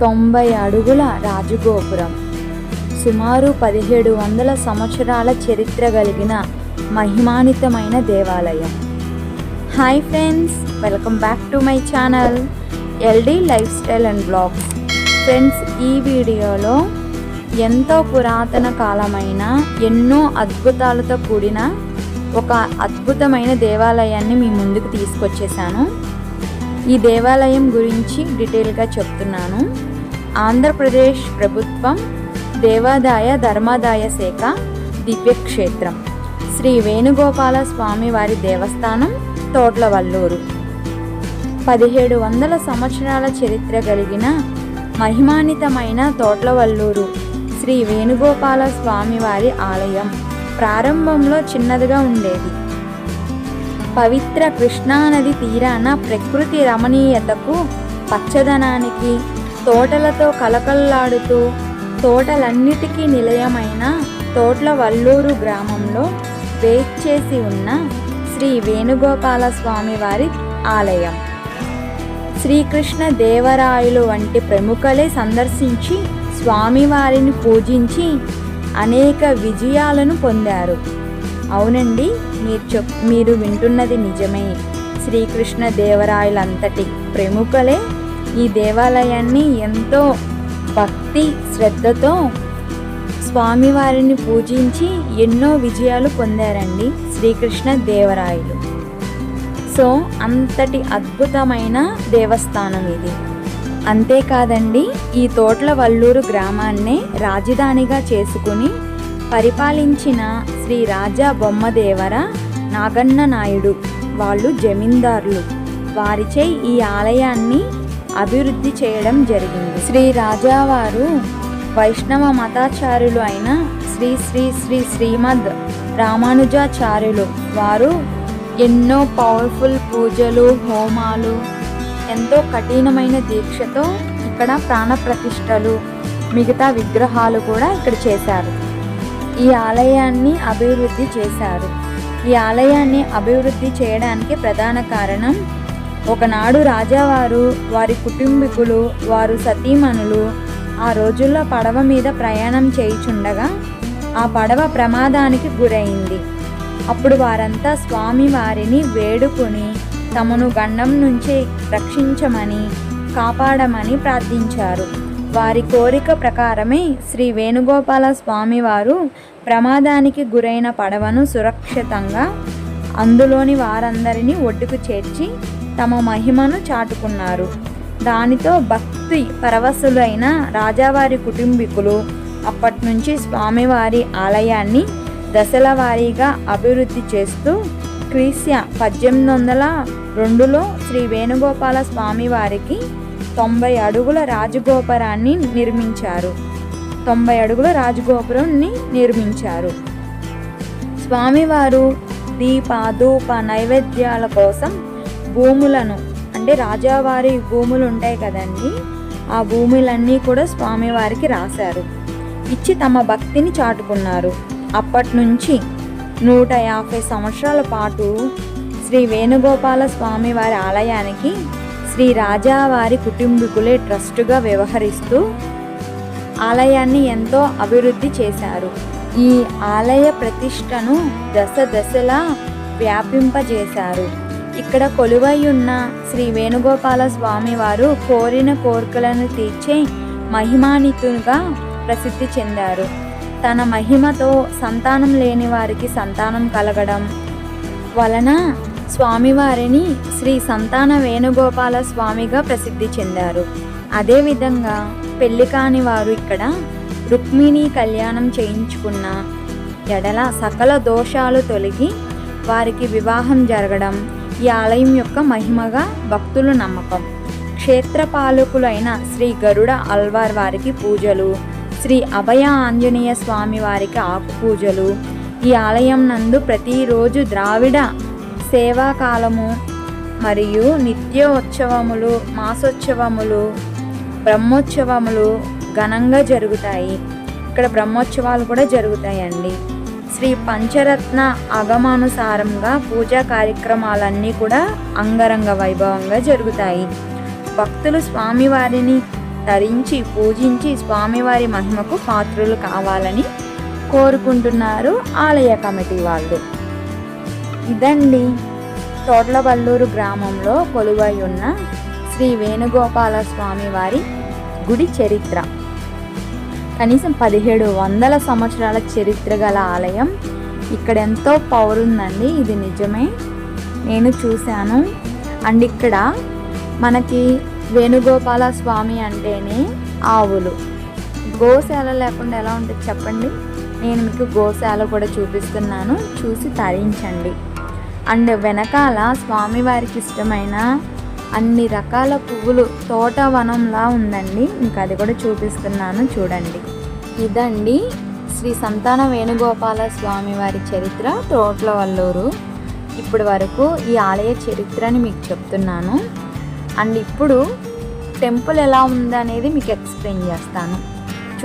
తొంభై అడుగుల రాజగోపురం. సుమారు పదిహేడు వందల సంవత్సరాల చరిత్ర కలిగిన మహిమానితమైన దేవాలయం. Hi friends welcome back to my channel LD lifestyle and blogs. Friends ఈ వీడియోలో ఎంతో పురాతన కాలమైన ఎన్నో అద్భుతాలతో కూడిన ఒక అద్భుతమైన దేవాలయాన్ని మీ ముందుకు తీసుకొచ్చేసాను. ఈ దేవాలయం గురించి డీటెయిల్గా చెప్తున్నాను. ఆంధ్రప్రదేశ్ ప్రభుత్వం దేవాదాయ ధర్మాదాయ శాఖ దివ్యక్షేత్రం శ్రీ వేణుగోపాల స్వామివారి దేవస్థానం తోట్లవల్లూరు పదిహేడు వందల సంవత్సరాల చరిత్ర కలిగిన మహిమాన్వితమైన తోట్లవల్లూరు శ్రీ వేణుగోపాల స్వామివారి ఆలయం ప్రారంభంలో చిన్నదిగా ఉండేది. పవిత్ర కృష్ణానది తీరాన ప్రకృతి రమణీయతకు పచ్చదనానికి తోటలతో కలకల్లాడుతూ తోటలన్నిటికీ నిలయమైన తోట్ల వల్లూరు గ్రామంలో వేచేసి ఉన్న శ్రీ వేణుగోపాల స్వామి వారి ఆలయం. శ్రీకృష్ణ దేవరాయలు వంటి ప్రముఖలే సందర్శించి స్వామివారిని పూజించి అనేక విజయాలను పొందారు. అవునండి మీరు చెప్ మీరు వింటున్నది నిజమే. శ్రీకృష్ణ దేవరాయలంతటి ప్రముఖలే ఈ దేవాలయాన్ని ఎంతో భక్తి శ్రద్ధతో స్వామివారిని పూజించి ఎన్నో విజయాలు పొందారండి శ్రీకృష్ణ దేవరాయలు. సో అంతటి అద్భుతమైన దేవస్థానం ఇది. అంతేకాదండి ఈ తోట్ల వల్లూరు గ్రామాన్నే రాజధానిగా చేసుకుని పరిపాలించిన శ్రీ రాజా బొమ్మదేవర నాగన్న నాయుడు వాళ్ళు జమీందారులు. వారిచే ఈ ఆలయాన్ని అభివృద్ధి చేయడం జరిగింది. శ్రీ రాజావారు వైష్ణవ మతాచార్యులు అయిన శ్రీ శ్రీ శ్రీ శ్రీమద్ రామానుజాచార్యులు. వారు ఎన్నో పవర్ఫుల్ పూజలు హోమాలు ఎంతో కఠినమైన దీక్షతో ఇక్కడ ప్రాణప్రతిష్టలు మిగతా విగ్రహాలు కూడా ఇక్కడ చేశారు. ఈ ఆలయాన్ని అభివృద్ధి చేశారు. ఈ ఆలయాన్ని అభివృద్ధి చేయడానికి ప్రధాన కారణం ఒకనాడు రాజావారు వారి కుటుంబీకులు వారు సతీమణులు ఆ రోజుల్లో పడవ మీద ప్రయాణం చేయుచుండగా ఆ పడవ ప్రమాదానికి గురైంది. అప్పుడు వారంతా స్వామి వారిని వేడుకొని తమను గండం నుంచి రక్షించమని కాపాడమని ప్రార్థించారు. వారి కోరిక ప్రకారమే శ్రీ వేణుగోపాల స్వామివారు ప్రమాదానికి గురైన పడవను సురక్షితంగా అందులోని వారందరినీ ఒడ్డుకు చేర్చి తమ మహిమను చాటుకున్నారు. దానితో భక్తి పరవశులైన రాజావారి కుటుంబీకులు అప్పటి నుంచి స్వామివారి ఆలయాన్ని దశల వారీగా అభివృద్ధి చేస్తూ క్రీస్య పద్దెనిమిది వందల రెండులో శ్రీ వేణుగోపాల స్వామివారికి తొంభై అడుగుల రాజగోపురాన్ని నిర్మించారు. తొంభై అడుగుల రాజగోపురాన్ని నిర్మించారు. స్వామివారు దీప ధూప నైవేద్యాల కోసం భూములను అంటే రాజావారి భూములు ఉంటాయి కదండి ఆ భూములన్నీ కూడా స్వామివారికి రాశారు. ఇచ్చి తమ భక్తిని చాటుకున్నారు. అప్పటి నుంచి నూట యాభై సంవత్సరాల పాటు శ్రీ వేణుగోపాల స్వామివారి ఆలయానికి శ్రీ రాజావారి కుటుంబీకులే ట్రస్టుగా వ్యవహరిస్తూ ఆలయాన్ని ఎంతో అభివృద్ధి చేశారు. ఈ ఆలయ ప్రతిష్టను దశ దశలా వ్యాపింపజేశారు. ఇక్కడ కొలువై ఉన్న శ్రీ వేణుగోపాల స్వామి వారు కోరిన కోరికలను తీర్చే మహిమానితునిగా ప్రసిద్ధి చెందారు. తన మహిమతో సంతానం లేని వారికి సంతానం కలగడం వలన స్వామివారిని శ్రీ సంతాన వేణుగోపాల స్వామిగా ప్రసిద్ధి చెందారు. అదేవిధంగా పెళ్ళి కాని వారు ఇక్కడ రుక్మిణి కళ్యాణం చేయించుకున్న ఎడల సకల దోషాలు తొలగి వారికి వివాహం జరగడం ఈ ఆలయం యొక్క మహిమగా భక్తులు నమ్మకం. క్షేత్రపాలకులైన శ్రీ గరుడ అల్వార్ వారికి పూజలు శ్రీ అభయ ఆంజనేయ స్వామి వారికి ఆకు పూజలు ఈ ఆలయం నందు ప్రతిరోజు ద్రావిడ సేవాకాలము మరియు నిత్యోత్సవములు మాసోత్సవములు బ్రహ్మోత్సవములు ఘనంగా జరుగుతాయి. ఇక్కడ బ్రహ్మోత్సవాలు కూడా జరుగుతాయండి. శ్రీ పంచరత్న అగమానుసారంగా పూజా కార్యక్రమాలన్నీ కూడా అంగరంగ వైభవంగా జరుగుతాయి. భక్తులు స్వామివారిని తరించి పూజించి స్వామివారి మహిమకు పాత్రులు కావాలని కోరుకుంటున్నారు ఆలయ కమిటీ వాళ్ళు. ఇదండి తోట్లవల్లూరు గ్రామంలో కొలువై ఉన్న శ్రీ వేణుగోపాల స్వామి వారి గుడి చరిత్ర. కనీసం పదిహేడు వందల సంవత్సరాల చరిత్ర గల ఆలయం ఇక్కడ ఎంతో పౌరుందండి ఇది నిజమే. నేను చూశాను. అండ్ ఇక్కడ మనకి వేణుగోపాల స్వామి అంటేనే ఆవులు. గోశాల లేకుండా ఎలా ఉంటుంది చెప్పండి? నేను మీకు గోశాల కూడా చూపిస్తున్నాను. చూసి తరించండి. అండ్ వెనకాల స్వామివారికి ఇష్టమైన అన్ని రకాల పువ్వులు తోట వనంలా ఉందండి. ఇంకా అది కూడా చూపిస్తున్నాను చూడండి. ఇదండి శ్రీ సంతాన వేణుగోపాల స్వామి వారి చరిత్ర తోట్ల వల్లూరు. ఇప్పటి వరకు ఈ ఆలయ చరిత్రని మీకు చెప్తున్నాను. అండ్ ఇప్పుడు టెంపుల్ ఎలా ఉందనేది మీకు ఎక్స్ప్లెయిన్ చేస్తాను.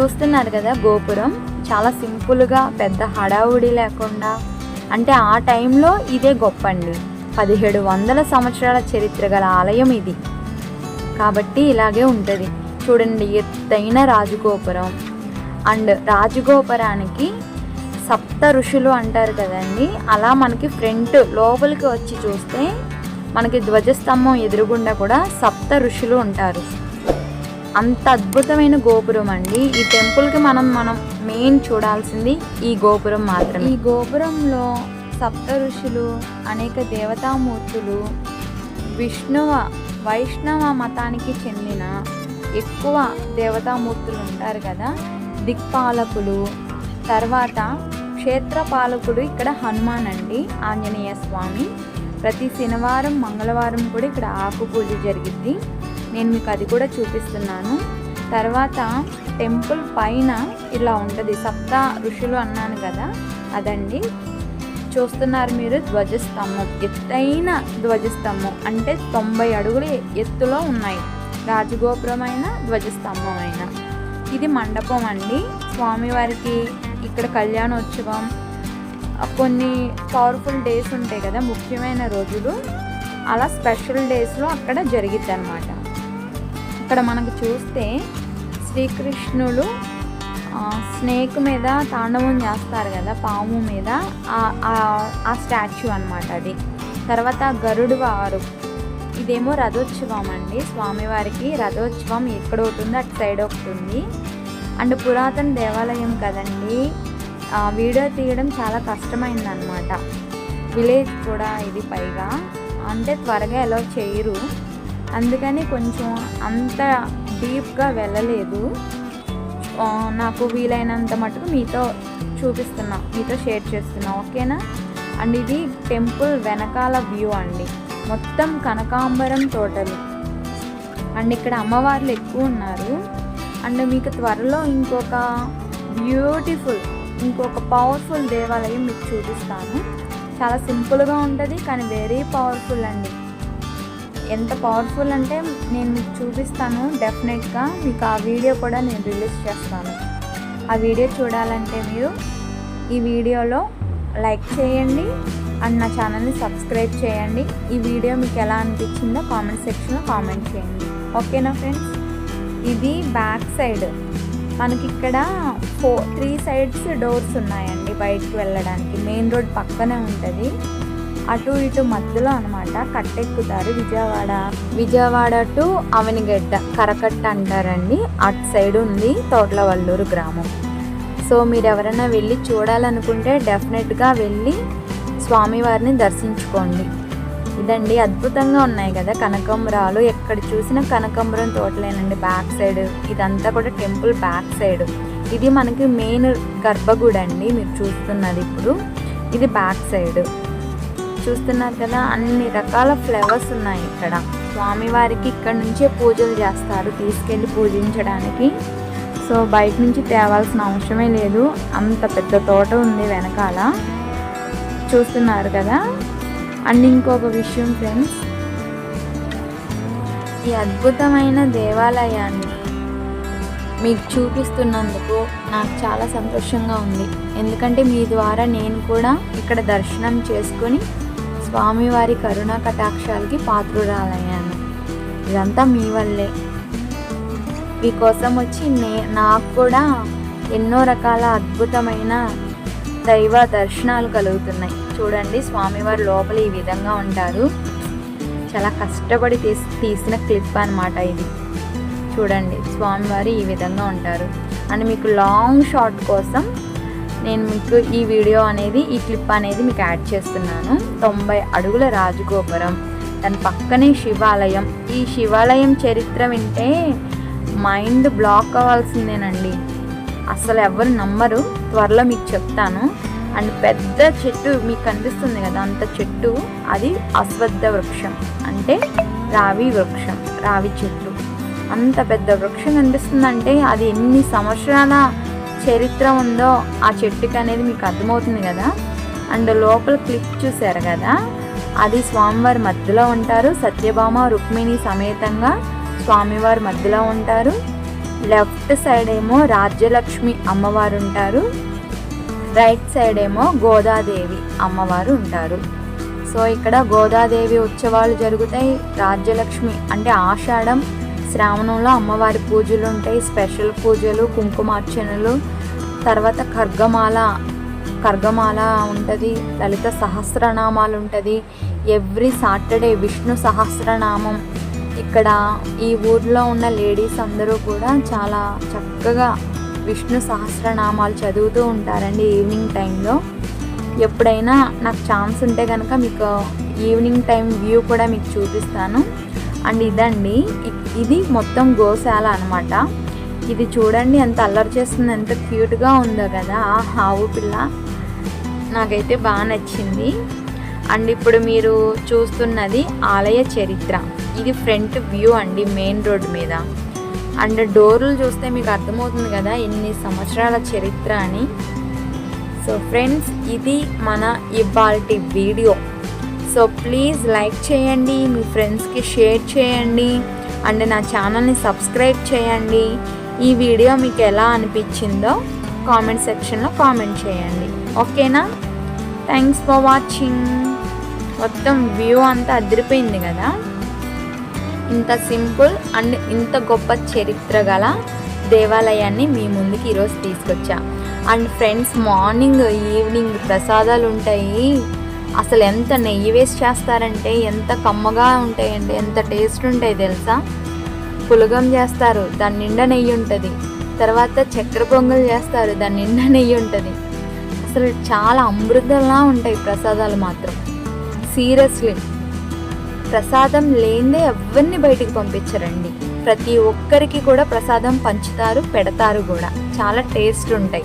చూస్తున్నారు కదా గోపురం చాలా సింపుల్గా పెద్ద హడావుడి లేకుండా అంటే ఆ టైంలో ఇదే గొప్ప అండి పదిహేడు వందల సంవత్సరాల చరిత్ర గల ఆలయం ఇది. కాబట్టి ఇలాగే ఉంటుంది. చూడండి ఎత్తైన రాజగోపురం. అండ్ రాజగోపురానికి సప్త ఋషులు అంటారు కదండి. అలా మనకి ఫ్రంట్ లోపలికి వచ్చి చూస్తే మనకి ధ్వజస్తంభం ఎదురుగుండా కూడా సప్త ఋషులు ఉంటారు. అంత అద్భుతమైన గోపురం అండి. ఈ టెంపుల్కి మనం మనం మెయిన్ చూడాల్సింది ఈ గోపురం మాత్రమే. ఈ గోపురంలో సప్త ఋషులు అనేక దేవతామూర్తులు విష్ణువ వైష్ణవ మతానికి చెందిన ఎక్కువ దేవతామూర్తులు ఉంటారు కదా. దిక్పాలకులు తర్వాత క్షేత్రపాలకుడు ఇక్కడ హనుమాన్ అండి ఆంజనేయ స్వామి. ప్రతి శనివారం మంగళవారం కూడా ఇక్కడ ఆకు పూజ జరిగిద్ది. నేను మీకు అది కూడా చూపిస్తున్నాను. తర్వాత టెంపుల్ పైన ఇలా ఉంటుంది. సప్త ఋషులు అన్నాను కదా అదండి. చూస్తున్నారు మీరు ధ్వజస్తంభం. ఎత్తైన ధ్వజస్తంభం. అంటే తొంభై అడుగుల ఎత్తులో ఉన్నాయి. రాజగోపురమైన ధ్వజస్తంభమైన. ఇది మండపం అండి. స్వామివారికి ఇక్కడ కళ్యాణోత్సవం కొన్ని పవర్ఫుల్ డేస్ ఉంటాయి కదా ముఖ్యమైన రోజులు. అలా స్పెషల్ డేస్లో అక్కడ జరిగిద్ది అనమాట ఇక్కడ మనకు చూస్తే శ్రీకృష్ణుడు స్నేక్ మీద తాండవం చేస్తారు కదా పాము మీద. ఆ స్టాచ్యూ అనమాట అది. తర్వాత గరుడు వారు. ఇదేమో రథోత్సవం అండి. స్వామివారికి రథోత్సవం ఎక్కడ ఒకటి అటు సైడ్ ఒకటి ఉంది అండ్ పురాతన దేవాలయం కదండి. వీడియో తీయడం చాలా కష్టమైందనమాట విలేజ్ కూడా ఇది పైగా. అంటే త్వరగా ఎలా చేయరు. అందుకని కొంచెం అంత డీప్గా వెళ్ళలేదు. నాకు వీలైనంత మటుకు మీతో చూపిస్తున్నా మీతో షేర్ చేస్తున్నా ఓకేనా? అండ్ ఇది టెంపుల్ వెనకాల వ్యూ అండి. మొత్తం కనకాంబరం తోటలు. అండ్ ఇక్కడ అమ్మవార్లు ఎక్కువ ఉన్నారు. అండ్ మీకు త్వరలో ఇంకొక బ్యూటిఫుల్ ఇంకొక పవర్ఫుల్ దేవాలయం మీకు చూపిస్తాను. చాలా సింపుల్గా ఉంటుంది కానీ వెరీ పవర్ఫుల్ అండి. ఎంత పవర్ఫుల్ అంటే నేను మీకు చూపిస్తాను. డెఫినెట్గా మీకు ఆ వీడియో కూడా నేను రిలీజ్ చేస్తాను. ఆ వీడియో చూడాలంటే మీరు ఈ వీడియోలో లైక్ చేయండి అండ్ నా ఛానల్ని సబ్స్క్రైబ్ చేయండి. ఈ వీడియో మీకు ఎలా అనిపించిందో కామెంట్ సెక్షన్లో కామెంట్ చేయండి. ఓకేనా ఫ్రెండ్స్ ఇది బ్యాక్ సైడ్ మనకి ఇక్కడ ఫోర్ త్రీ సైడ్స్ డోర్స్ ఉన్నాయండి బయటకు వెళ్ళడానికి. మెయిన్ రోడ్ పక్కనే ఉంటుంది. అటు ఇటు మధ్యలో అనమాట కట్టెక్కుతారు విజయవాడ. విజయవాడ టు అవనిగడ్డ కరకట్ట అంటారండి. అటు సైడ్ ఉంది తోటల వల్లూరు గ్రామం. సో మీరు ఎవరైనా వెళ్ళి చూడాలనుకుంటే డెఫినెట్గా వెళ్ళి స్వామివారిని దర్శించుకోండి. ఇదండి అద్భుతంగా ఉన్నాయి కదా కనకంబరాలు. ఎక్కడ చూసినా కనకంబరం తోటలేనండి బ్యాక్ సైడ్. ఇదంతా కూడా టెంపుల్ బ్యాక్ సైడ్. ఇది మనకి మెయిన్ గర్భగుడి అండి మీరు చూస్తున్నది ఇప్పుడు. ఇది బ్యాక్ సైడ్. చూస్తున్నారు కదా అన్ని రకాల ఫ్లవర్స్ ఉన్నాయి ఇక్కడ. స్వామివారికి ఇక్కడ నుంచే పూజలు చేస్తారు తీసుకెళ్ళి పూజించడానికి. సో బయట నుంచి తేవాల్సిన అవసరమే లేదు. అంత పెద్ద తోట ఉంది వెనకాల. చూస్తున్నారు కదా? అండ్ ఇంకొక విషయం ఫ్రెండ్స్ ఈ అద్భుతమైన దేవాలయాన్ని మీకు చూపిస్తున్నందుకు నాకు చాలా సంతోషంగా ఉంది. ఎందుకంటే మీ ద్వారా నేను కూడా ఇక్కడ దర్శనం చేసుకొని స్వామివారి కరుణా కటాక్షాలకి పాత్రురాలయ్యాను. ఇదంతా మీ వల్లే. మీకోసం వచ్చి నే నాకు కూడా ఎన్నో రకాల అద్భుతమైన దైవ దర్శనాలు కలుగుతున్నాయి. చూడండి స్వామివారు లోపల ఈ విధంగా ఉంటారు. చాలా కష్టపడి తీసి తీసిన క్లిప్ అనమాట ఇది. చూడండి స్వామివారు ఈ విధంగా ఉంటారు. అండ్ మీకు లాంగ్ షార్ట్ కోసం నేను మీకు ఈ వీడియో అనేది ఈ క్లిప్ అనేది మీకు యాడ్ చేస్తున్నాను. తొంభై అడుగుల రాజగోపురం. దాని పక్కనే శివాలయం. ఈ శివాలయం చరిత్ర వింటే మైండ్ బ్లాక్ అవ్వాల్సిందేనండి. అసలు ఎవరు నమ్మరు? త్వరలో మీకు చెప్తాను. అండ్ పెద్ద చెట్టు మీకు కనిపిస్తుంది కదా అంత చెట్టు అది అశ్వద్ధ వృక్షం. అంటే రావి వృక్షం రావి చెట్టు. అంత పెద్ద వృక్షం కనిపిస్తుందంటే అది ఎన్ని సంవత్సరాల చరిత్ర ఉందో ఆ చెట్టుకి అనేది మీకు అర్థమవుతుంది కదా? అండ్ లోపల క్లిప్ చూసారు కదా? అది స్వామివారి మధ్యలో ఉంటారు. సత్యభామ రుక్మిణి సమేతంగా స్వామివారి మధ్యలో ఉంటారు. లెఫ్ట్ సైడ్ ఏమో రాజ్యలక్ష్మి అమ్మవారు ఉంటారు. రైట్ సైడ్ ఏమో గోదాదేవి అమ్మవారు ఉంటారు. సో ఇక్కడ గోదాదేవి ఉత్సవాలు జరుగుతాయి. రాజ్యలక్ష్మి అంటే ఆషాఢం శ్రావణంలో అమ్మవారి పూజలు ఉంటాయి. స్పెషల్ పూజలు కుంకుమార్చనలు తర్వాత ఖర్గమాల. ఖర్గమాల ఉంటుంది లలిత సహస్రనామాలు ఉంటుంది. ఎవ్రీ సాటర్డే విష్ణు సహస్రనామం. ఇక్కడ ఈ ఊర్లో ఉన్న లేడీస్ అందరూ కూడా చాలా చక్కగా విష్ణు సహస్రనామాలు చదువుతూ ఉంటారండి ఈవినింగ్ టైంలో. ఎప్పుడైనా నాకు ఛాన్స్ ఉంటే కనుక మీకు ఈవినింగ్ టైం వ్యూ కూడా మీకు చూపిస్తాను. అండ్ ఇదండి ఇది మొత్తం గోశాల అనమాట ఇది చూడండి ఎంత అల్లరి చేస్తుంది ఎంత క్యూట్గా ఉందో కదా. ఆ ఆవు పిల్ల. నాకైతే బాగా నచ్చింది. అండ్ ఇప్పుడు మీరు చూస్తున్నది ఆలయ చరిత్ర. ఇది ఫ్రంట్ వ్యూ అండి మెయిన్ రోడ్ మీద. అండ్ డోర్లు చూస్తే మీకు అర్థమవుతుంది కదా ఎన్ని సంవత్సరాల చరిత్ర అని. సో ఫ్రెండ్స్ ఇది మన ఇవాల్టి వీడియో. సో ప్లీజ్ లైక్ చేయండి మీ ఫ్రెండ్స్కి షేర్ చేయండి. అండ్ నా ఛానల్ని సబ్స్క్రైబ్ చేయండి. ఈ వీడియో మీకు ఎలా అనిపించిందో కామెంట్ సెక్షన్లో కామెంట్ చేయండి. ఓకేనా? థ్యాంక్స్ ఫర్ వాచింగ్ మొత్తం వ్యూ అంతా అదిరిపోయింది కదా? ఇంత సింపుల్ అండ్ ఇంత గొప్ప చరిత్ర గల దేవాలయాన్ని మీ ముందుకి ఈరోజు తీసుకొచ్చా. అండ్ ఫ్రెండ్స్ మార్నింగ్ ఈవినింగ్ ప్రసాదాలు ఉంటాయి. అసలు ఎంత నెయ్యి వేసి చేస్తారంటే ఎంత కమ్మగా ఉంటాయండి ఎంత టేస్ట్ ఉంటాయి తెలుసా? పులగం చేస్తారు దాని నిండా నెయ్యి ఉంటుంది. తర్వాత చక్కెర పొంగల్ చేస్తారు దాని నిండా నెయ్యి ఉంటుంది. అసలు చాలా అమృతంలా ఉంటాయి ప్రసాదాలు మాత్రం. సీరియస్లీ ప్రసాదం లేనిదే ఎవరిని బయటికి పంపించరండి. ప్రతి ఒక్కరికి కూడా ప్రసాదం పంచుతారు పెడతారు కూడా. చాలా టేస్ట్ ఉంటాయి.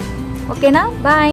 ఓకేనా? బాయ్